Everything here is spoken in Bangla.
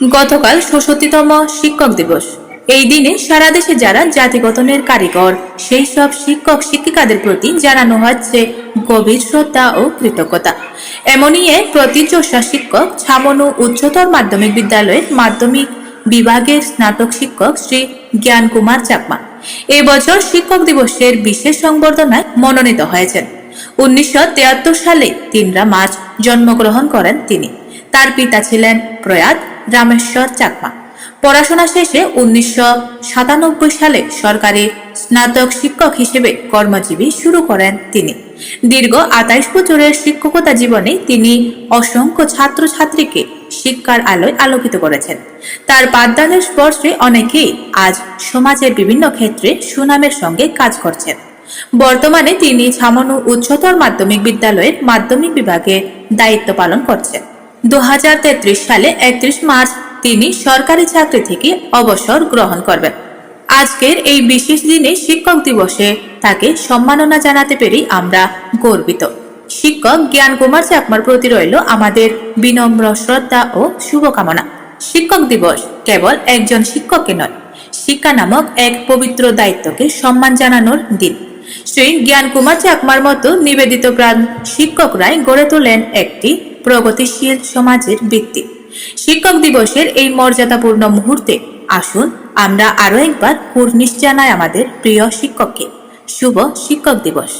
গতকাল ষষ্ঠীতম শিক্ষক দিবস। এই দিনে সারা দেশে যারা জাতিগঠনের কারিগর, সেই সব শিক্ষক শিক্ষিকাদের প্রতি জানানো হচ্ছে গভীর শ্রদ্ধা ও কৃতজ্ঞতা। এমনই এক প্রতিযোষা শিক্ষক ছামনু উচ্চতর মাধ্যমিক বিদ্যালয়ের মাধ্যমিক বিভাগের স্নাতক শিক্ষক শ্রী জ্ঞান কুমার চাকমা। এবছর শিক্ষক দিবসের বিশেষ সংবর্ধনায় মনোনীত হয়েছেন। উনিশশো সালে তিনরা মার্চ জন্মগ্রহণ করেন তিনি। তার পিতা ছিলেন প্রয়াত রামেশ্বর চাকমা। পড়াশোনা শেষে উনিশশো সাতানব্বই সালে সরকারি স্নাতক শিক্ষক হিসেবে কর্মজীবী শুরু করেন তিনি। দীর্ঘ আঠাইশ বছরের শিক্ষকতা জীবনে তিনি অসংখ্য ছাত্রছাত্রীকে শিক্ষার আলোয় আলোকিত করেছেন। তার পাঠদানের স্পর্শে অনেকেই আজ সমাজের বিভিন্ন ক্ষেত্রে সুনামের সঙ্গে কাজ করছেন। বর্তমানে তিনি ছামনু উচ্চতর মাধ্যমিক বিদ্যালয়ের মাধ্যমিক বিভাগে দায়িত্ব পালন করছেন। দু হাজার তেত্রিশ সালে একত্রিশ মার্চ তিনি সরকারি চাকরি থেকে অবসর গ্রহণ করবেন। আজকের এই বিশেষ দিনে শিক্ষক দিবসে তাকে সম্মাননা জানাতে পেরে আমরা গর্বিত। শিক্ষক জ্ঞান কুমার চাকমার প্রতি রইল আমাদের বিনম্র শ্রদ্ধা ও শুভকামনা। শিক্ষক দিবস কেবল একজন শিক্ষককে নয়, শিক্ষা নামক এক পবিত্র দায়িত্বকে সম্মান জানানোর দিন। শ্রী জ্ঞান কুমার চাকমার মতো নিবেদিত প্রাণ শিক্ষকরাই গড়ে তোলেন একটি প্রগতিশীল সমাজের ভিত্তি। শিক্ষক দিবসের এই মর্যাদাপূর্ণ মুহূর্তে আসুন আমরা আরও একবার কুর্নিশ জানাই আমাদের প্রিয় শিক্ষককে। শুভ শিক্ষক দিবস।